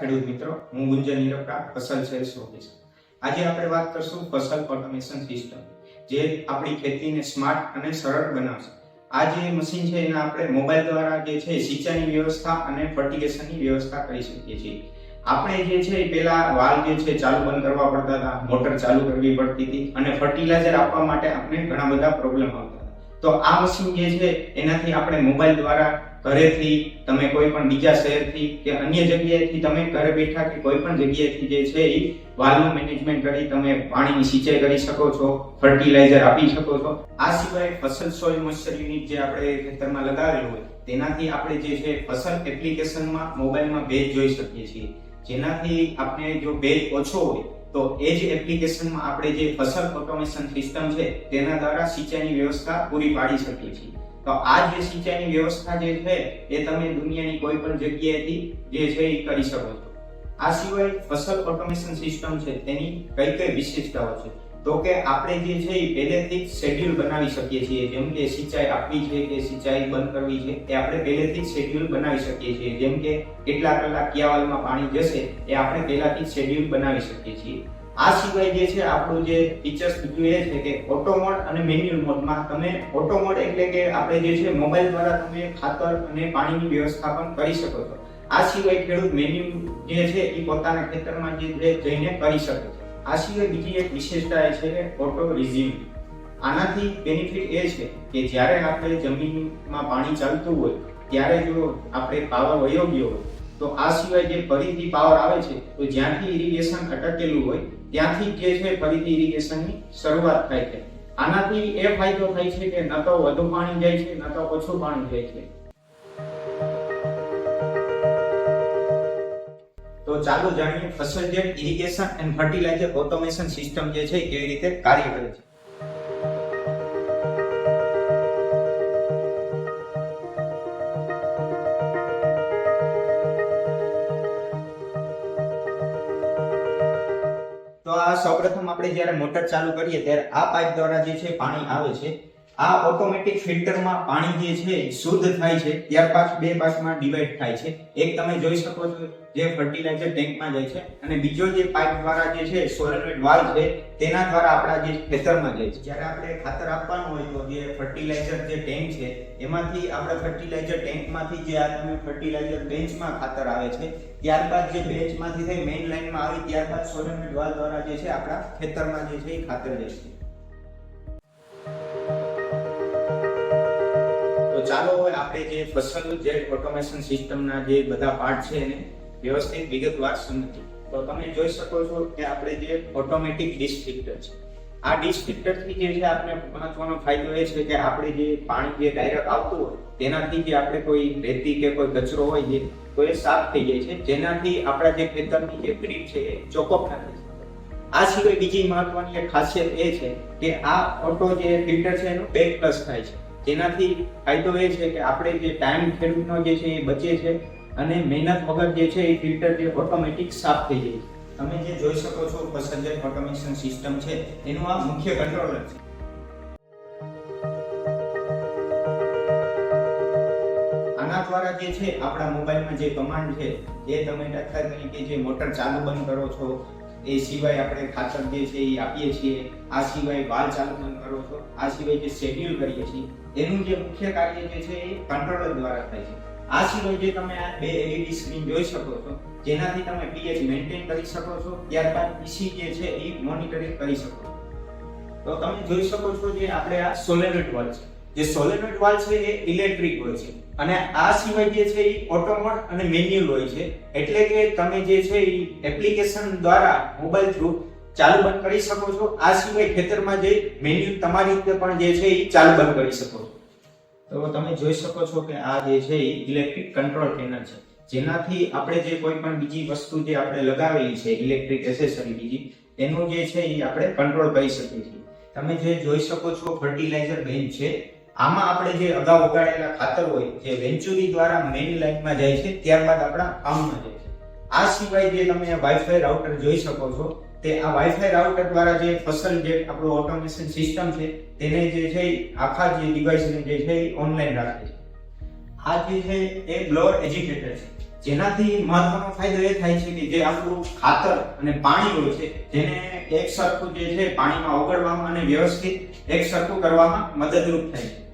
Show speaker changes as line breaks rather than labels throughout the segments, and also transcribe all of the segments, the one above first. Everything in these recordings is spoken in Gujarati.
ખેડૂત મિત્રો, હું ગુંજન નિરપરા ફસલ સેલ્સ ઓફિસર આજે આપણે વાત કરશું ફસલ ઓટોમેશન સિસ્ટમ, જે આપણી ખેતીને સ્માર્ટ અને સરળ બનાવશે. આ જે મશીન છે, એના આપણે મોબાઈલ દ્વારા જે છે, સિંચાઈની વ્યવસ્થા અને ફર્ટિગેશનની વ્યવસ્થા કરી શકીએ છીએ. આપણે જે છે પેલા વાલ જે છે, ચાલુ બંધ કરવા પડતા હતા. મોટર ચાલુ કરવી પડતી હતી અને ફર્ટિલાઇઝર આપવા માટે આપણે ઘણા બધા પ્રોબ્લેમ આવતા તો આ મશીન જે છે, એનાથી આપણે મોબાઈલ દ્વારા ઘરેથી, તમે કોઈ પણ બીજા શહેરથી કે અન્ય જગ્યાએથી તમે ઘરે બેઠા કે કોઈ પણ જગ્યાએથી જે છે એ વાલનું મેનેજમેન્ટ કરી તમે પાણીની સિંચાઈ કરી શકો છો ફર્ટિલાઇઝર આપી શકો છો. આ સિવાય ફસલ સોઇલ મોઇસ્ચર યુનિટ જે આપણે ખેતરમાં લગાવેલું હોય, તેનાથી આપણે જે છે ફસલ એપ્લિકેશનમાં મોબાઈલમાં ભેજ જોઈ શકીએ છીએ. જેનાથી આપણે જો ભેજ ઓછો હોય, તો એ જ એપ્લિકેશનમાં આપણે જે ફસલ ઓટોમેશન સિસ્ટમ છે, તેના દ્વારા સિંચાઈની વ્યવસ્થા પૂરી પાડી શકીએ છીએ. તો આ જે સિંચાઈની વ્યવસ્થા જે છે, એ તમે દુનિયાની કોઈ પણ જગ્યાએથી જે છે, એ કરી શકો છો. આ સિવાય ફસલ ઓટોમેશન સિસ્ટમ છે, તેની કઈ કઈ વિશેષતાઓ છે? તો કે આપણે જે છે એ પહેલેથી જ શેડ્યુલ બનાવી શકીએ છીએ. જેમ કે સિંચાઈ આપવી છે કે સિંચાઈ બંધ કરવી છે, એ આપણે પહેલેથી જ શેડ્યુલ બનાવી શકીએ છીએ. જેમ કે કેટલા કલાક કયા વાલમાં પાણી જશે, એ આપણે પહેલાથી જ શેડ્યુલ બનાવી શકીએ છીએ. આ સિવાય જે છે, આપણું જે ફીચર્સ બીજું એ છે કે ઓટો મોડ અને મેન્યુઅલ મોડમાં તમે ઓટો મોડ એટલે કે આપણે જે છે મોબાઈલ દ્વારા તમે ખાતર અને પાણીની વ્યવસ્થા પણ કરી શકો છો. આ સિવાય ખેડૂત મેન્યુ જે છે, એ પોતાના ખેતરમાં જે જઈને કરી શકે છે. આ સિવાય બીજી એક વિશેષતા એ છે કે ઓટો રિઝ્યુમ આનાથી બેનિફિટ એ છે કે જ્યારે આપણે જમીનમાં પાણી ચાલતું હોય, ત્યારે જો આપણે પાવર વયો ગયો હોય, તો આ સિવાય જે ફરીથી પાવર આવે છે, તો જ્યાંથી ઇરિગેશન અટકેલું હોય, ત્યાંથી જે છે ફરીથી ઇરિગેશનની શરૂઆત થાય છે. આનાથી એ ફાયદો થાય છે કે ન તો વધુ પાણી જાય છે, ન તો ઓછું પાણી જાય છે. તો ચાલો જાણીએ ફસલ jet irrigation and fertiliser automation system જે છે કેવી રીતે કાર્ય કરે છે. તો આ સૌપ્રથમ આપણે જ્યારે મોટર ચાલુ કરીએ ત્યારે આ પાઇપ દ્વારા જે છે પાણી આવે છે. આ ઓટોમેટિક ફિલ્ટરમાં પાણી જે છે શુદ્ધ થાય છે ત્યારબાદ બે ભાગમાં ડિવાઈડ થાય છે. એક તમે જોઈ શકો છો જે ફર્ટિલાઇઝર ટેન્કમાં જાય છે અને બીજો જે પાઇપ દ્વારા જે છે સોલેનોઇડ વાલ્વ છે, તેના દ્વારા આપણા જે ખેતરમાં જાય છે. જ્યારે આપણે ખાતર આપવાનું હોય તો જે ફર્ટિલાઇઝર જે ટેન્ક છે, એમાંથી આપણે ફર્ટિલાઇઝર ટેન્કમાંથી જે આ તમે ફર્ટિલાઇઝર બેન્ચમાં ખાતર આવે છે ત્યારબાદ જે બેન્ચમાંથી થઈ મેઇન લાઇનમાં આવી ત્યારબાદ સોલેનોઇડ વાલ્વ દ્વારા જે છે આપણા ખેતરમાં જે છે એ ખાતર જાય છે. ચાલો આપણે જે ફસલ જે ઓટોમેશન સિસ્ટમના જે બધા પાર્ટ છે એને વ્યવસ્થિત વિગતવાર સમજીએ. તો તમે જોઈ શકો છો કે આપણે જે ઓટોમેટિક ડિસ્ટ્રિક્ટર છે. આ ડિશ ફિલ્ટરથી જે છે આપણે મહત્વનો ફાયદો એ છે કે આપણે જે પાણી જે ડાયરેક્ટ આવતું હોય, તેનાથી જે આપણે કોઈ રેતી કે કોઈ કચરો હોય જે તો એ સાફ થઈ જાય છે. જેનાથી આપણા જે ખેતરની જે ગ્રીડ છે એ ચોકઅપ ના થઈ આ સિવાય બીજી મહત્વની ખાસિયત એ છે કે આ ઓટો જે ફિલ્ટર છે એનું બેક પ્લસ થાય છે. જેનાથી ફાયદો એ છે કે આપણે જે ટાઈમ ખેડૂતનો જે છે એ બચે છે અને મહેનત વગર જે છે એ ફિલ્ટર જે ઓટોમેટિક સાફ થઈ જાય તમે જે જોઈ શકો છો પસંજન ઓટોમેશન સિસ્ટમ છે, એનું આ મુખ્ય કંટ્રોલર છે. આના દ્વારા જે છે આપણા મોબાઈલમાં જે કમાન્ડ છે એ તમે દાખલા તરીકે જે મોટર ચાલુ બંધ કરો છો, એ સિવાય આપણે ખાતર જે છે એ આપીએ છીએ, આ સિવાય વાલ ચાલુ બંધ કરો છો, આ સિવાય જે શેડ્યુલ કરીએ છીએ એનું જે મુખ્ય કાર્ય જે છે એ કંટ્રોલર દ્વારા થાય છે. આ સિવાય જે તમે આ બે એલઈડી સ્ક્રીન જોઈ શકો છો, જેનાથી તમે પીએચ મેન્ટેન કરી શકો છો, ત્યારબાદ પીસી જે છે એ મોનિટરિંગ કરી શકો છો. તો તમે જોઈ શકો છો જે આપણે આ સોલેનોઇડ વાલ્વ છે. જે સોલેનોઇડ વાલ્વ છે એ ઇલેક્ટ્રિક હોય છે. અને આ સિવાય જે છે એ ઓટોમોડ અને મેન્યુઅલ હોય છે. એટલે કે તમે જે છે એ એપ્લિકેશન દ્વારા મોબાઈલ થ્રુ ચાલુ બંધ કરી શકો છો. આ સિવાય ખેતરમાં જે મેન્યુ તમારી રીતે પણ જે છે એ ચાલુ બંધ કરી શકો છો. તો તમે જોઈ શકો છો કે આ જે છે એ ઇલેક્ટ્રિક કંટ્રોલ પેનલ છે. જેનાથી આપણે જે કોઈ પણ બીજી વસ્તુ જે આપણે લગાવેલી છે ઇલેક્ટ્રિક એસેસરી બીજી, એનું જે છે એ આપણે કંટ્રોલ કરી શકીએ છીએ. તમે જે જોઈ શકો છો ફર્ટિલાઇઝર બેન છે. આમાં આપણે જે અગાઉ ઉગાડેલા ખાતર હોય, જે વેન્ચુરી દ્વારા મેઇન લાઇનમાં જાય છે, ત્યારબાદ આપણા ફાર્મમાં જાય છે. આ સિવાય જે તમે વાઈફાઈ રાઉટર જોઈ શકો છો તે આ વાઈફાઈ રાઉટર દ્વારા જે ફસલ જે આપણું ઓટોમેશન સિસ્ટમ છે, તેને જે છે આખા જે ડિવાઇસને જે છે ઓનલાઈન રાખે છે. આ જે છે એ બ્લોઅર એજ્યુકેટર છે. જેનાથી મહત્વનો ફાયદો એ થાય છે કે જે આપણું ખાતર અને પાણી હોય છે, જેને એક સરખું જે છે પાણીમાં ઓગળવામાં અને વ્યવસ્થિત એક સરખું કરવામાં મદદરૂપ થાય છે.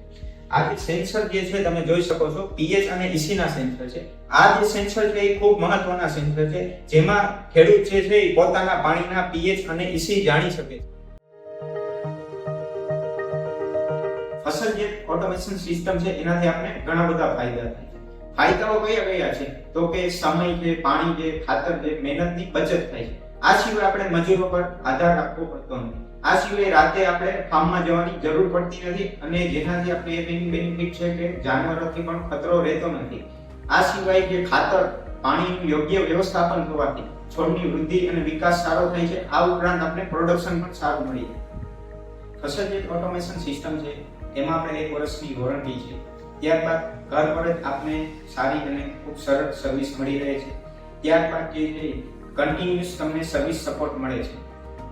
આ જે સેન્સર જે છે, તમે જોઈ શકો છો, પીએચ અને ઈસી ના સેન્સર છે. આ જે સેન્સર છે, એ ખૂબ મહત્વના સેન્સર છે, જેમાં ખેડૂત જે છે, એ પોતાના પાણીના પીએચ અને ઈસી જાણી શકે છે. ફસલ જે ઓટોમેશન સિસ્ટમ છે, એનાથી આપણે ઘણા બધા ફાયદા થાય છે. ફાયદાઓ કયા કયા છે? તો કે સમય છે, પાણી છે, ખાતર છે, મહેનતની બચત થાય છે. આ સિવાય આપણે મજૂરો પર આધાર રાખવો પડતો નથી. આ સિવાય રાતે આપણે ફાર્મમાં જવાની જરૂર પડતી નથી અને જેનાથી આપણે એ બેનિફિટ છે કે જાનવરોથી પણ ખતરો રહેતો નથી. આ સિવાય જે ખાતર, પાણીનું યોગ્ય વ્યવસ્થાપન થવાથી છોડની વૃદ્ધિ અને વિકાસ સારો થાય છે. આ ઉપરાંત આપણે પ્રોડક્શન પણ સારું મળી જાય ફસલ જે ઓટોમેશન સિસ્ટમ છે, એમાં આપણે એક વર્ષની વોરંટી છે. ત્યારબાદ ઘર પર જ આપને સારી અને ખૂબ સરળ સર્વિસ મળી રહે છે. ત્યારબાદ જે કન્ટિન્યુઅસ તમને સર્વિસ સપોર્ટ મળે છે.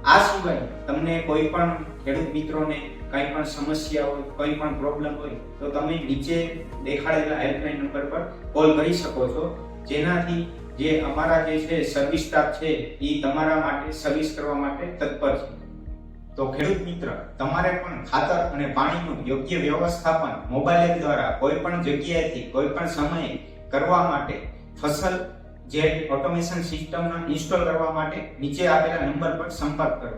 આ સિવાય તમને કોઈ પણ ખેડૂત મિત્રોને કંઈ પણ સમસ્યા હોય, કોઈ પણ પ્રોબ્લેમ હોય, તો તમે નીચે દેખાડેલા હેલ્પલાઇન નંબર પર કોલ કરી શકો છો. જેનાથી જે અમારા જે છે સર્વિસ સ્ટાફ છે, એ તમારા માટે સર્વિસ કરવા માટે તત્પર છે. તો ખેડૂત મિત્ર, તમારે પણ ખાતર અને પાણીનું યોગ્ય વ્યવસ્થાપન મોબાઈલ એપ દ્વારા કોઈ પણ જગ્યાએથી, કોઈ પણ સમયે કરવા માટે ફસલ જે ઓટોમેશન સિસ્ટમના ઇન્સ્ટોલ કરવા માટે નીચે આપેલા નંબર પર સંપર્ક કરો.